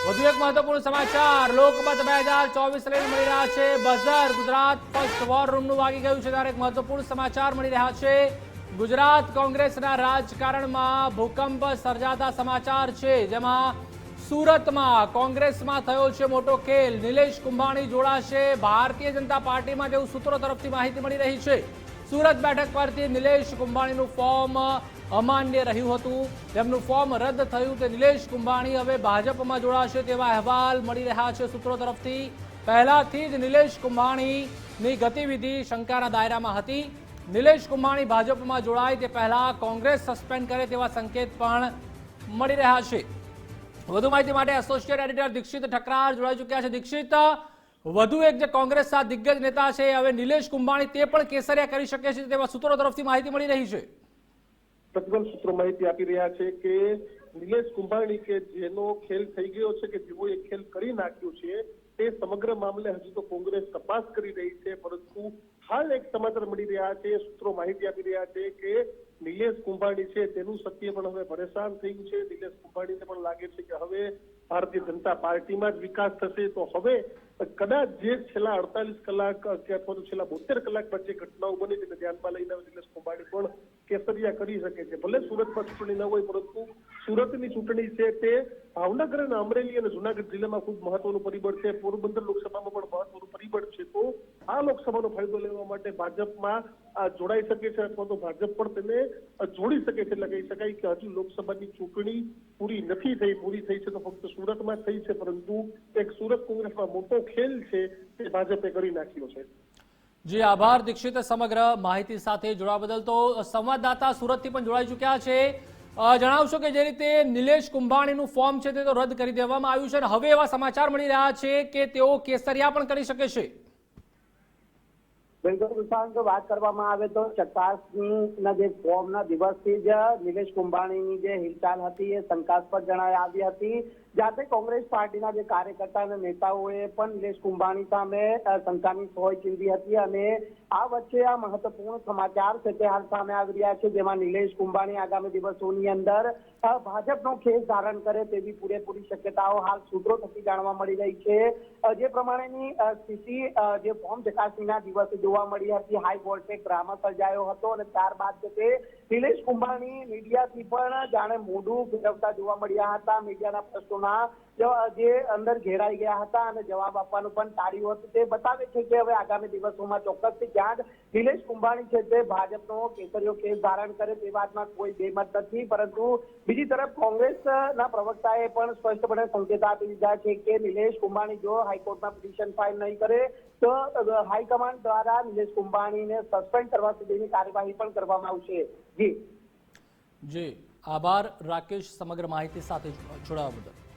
વધુ એક મહત્વપૂર્ણ સમાચાર. લોકમત બે હજાર ચોવીસ લઈને મળી રહ્યા છે. બઝર ગુજરાત ફર્સ્ટ વોર રૂમનું વાગી ગયું છે. ત્યારે એક મહત્વપૂર્ણ સમાચાર મળી રહ્યા છે. ગુજરાત કોંગ્રેસના રાજકારણમાં ભૂકંપ સર્જાતા સમાચાર છે. જેમાં સુરતમાં કોંગ્રેસમાં થયો છે મોટો ખેલ. નિલેશ કુંભાણી જોડાશે. ભારતીય જનતા પાર્ટીમાં તેવું સૂત્રો તરફથી માહિતી મળી રહી છે. સુરત બેઠક પરથી નિલેશ કુંભાણીનું ફોર્મ અમાન્ય રહ્યું હતું. તેમનું ફોર્મ રદ થયું તે નિલેશ કુંભાણી હવે ભાજપમાં જોડાશે તેવા અહેવાલ મળી રહ્યા છે સૂત્રો તરફથી. પહેલાથી જ નિલેશ કુંભાણીની ગતિવિધિ શંકાના દાયરામાં હતી. નિલેશ કુંભાણી ભાજપમાં જોડાય તે પહેલા કોંગ્રેસ સસ્પેન્ડ કરે તેવા સંકેત પણ મળી રહ્યા છે. વધુ માહિતી માટે એસોસિએટ એડિટર દીક્ષિત ઠકરાર જોડાઈ ચૂક્યા છે. દીક્ષિત, વધુ એક જે કોંગ્રેસના દિગ્ગજ નેતા છે, હવે નિલેશ કુંભાણી તે પણ કેસરિયા કરી શકે છે તેવા સૂત્રો તરફથી માહિતી મળી રહી છે. પ્રતિબંધ સૂત્રો માહિતી આપી રહ્યા છે કે નિલેશ કુંભાણી કે જેનો ખેલ થઈ ગયો છે કે જેઓ એ ખેલ કરી નાખ્યું છે, તે સમગ્ર મામલે હજી તો કોંગ્રેસ તપાસ કરી રહી છે, પરંતુ હાલ એક સમાચાર મળી રહ્યા છે, સૂત્રો માહિતી આપી રહ્યા છે કે નિલેશ કુંભાણી છે, તેનું સત્ય પણ હવે પરેશાન થયું છે. નિલેશ કુંભાણીને પણ લાગે છે કે હવે ભારતીય જનતા પાર્ટીમાં જ વિકાસ થશે, તો હવે કદાચ જે છેલ્લા અડતાલીસ કલાક કે અથવા તો છેલ્લા બોતેર કલાકમાં જે ઘટનાઓ બની તેને ધ્યાનમાં લઈને નિલેશ કુંભાણી પણ કેસરિયા કરી શકે છે. ભલે સુરતમાં ચૂંટણી ન હોય, પરંતુ સુરતની ચૂંટણી છે તે ભાવનગર અને અમરેલી અને જુનાગઢ જિલ્લામાં ખૂબ મહત્વનું પરિબળ છે. પોરબંદર લોકસભામાં પણ મહત્વનું પરિબળ છે. તો આ લોકસભાનો ફાયદો લેવા માટે ભાજપમાં જોડાઈ શકે છે અથવા તો ભાજપ પણ તેને જોડી શકે છે એટલે કહી શકાય કે હજુ લોકસભાની ચૂંટણી પૂરી નથી થઈ. પૂરી થઈ છે તો ફક્ત સુરતમાં થઈ છે, પરંતુ એક સુરત કોંગ્રેસમાં મોટો ખેલ છે તે ભાજપે કરી નાખ્યો છે. જી, આભાર, દીક્ષિત સમગ્ર માહિતી સાથે જોડાવા બદલ તો સંવાદદાતા સુરતથી પણ જોડાઈ ચૂક્યા છે. જણાવશો કે જે રીતે નિલેશ કુંભાણીનું ફોર્મ છે તે તો રદ કરી દેવામાં આવ્યું છે અને હવે એવા સમાચાર મળી રહ્યા છે કે તેઓ કેસરિયા પણ કરી શકે છે. બિલકુલ સુશાંત વાત કરવામાં આવે તો ચકાસણીના જે ફોર્મના દિવસથી જ નિલેશ કુંભાણીની જે હિલચાલ હતી એ શંકાસ્પદ જણાઈ આવી હતી. જાતે કોંગ્રેસ પાર્ટીના જે કાર્યકર્તા અને નેતાઓએ પણ નિલેશ કુંભાણી સામે શંકાની સોય ચીંધી હતી અને આ વચ્ચે આ મહત્વપૂર્ણ સમાચાર છે સામે આવી રહ્યા છે, જેમાં નિલેશ કુંભાણી આગામી દિવસોની અંદર ભાજપનો ખેસ ધારણ કરે તેવી પૂરેપૂરી શક્યતાઓ હાલ સૂત્રો થકી જાણવા મળી રહી છે. જે પ્રમાણેની સ્થિતિ જે ફોર્મ ચકાસણીના દિવસે જોવા મળી હતી, હાઈ વોલ્ટેજ ડ્રામા સર્જાયો હતો અને ત્યારબાદ છે તે નિલેશ કુંભાણી મીડિયાથી પણ જાણે મોઢું ફેરવતા જોવા મળ્યા હતા. મીડિયાના પ્રશ્નોના જે અંદર ઘેરાઈ ગયા હતા અને જવાબ આપવાનું પણ ટાળ્યું હતું. તે બતાવે છે કે હવે આગામી દિવસોમાં ચોક્કસથી ક્યાંક નિલેશ કુંભાણી છે તે ભાજપનો કેસરીયો કેસ ધારણ કરે તે વાતમાં કોઈ બેમત નથી. પરંતુ બીજી તરફ કોંગ્રેસના પ્રવક્તાએ પણ સ્પષ્ટપણે સંકેત આપી દીધા છે કે નિલેશ કુંભાણી જો હાઈકોર્ટમાં પિટિશન ફાઇલ નહીં કરે, તો હાઈકમાન્ડ દ્વારા નિલેશ કુંભાણીને સસ્પેન્ડ કરવા સુધીની કાર્યવાહી પણ કરવામાં આવશે. જી. જી. આભાર, રાકેશ, સમગ્ર માહિતી સાથે જોડાવા બદલ.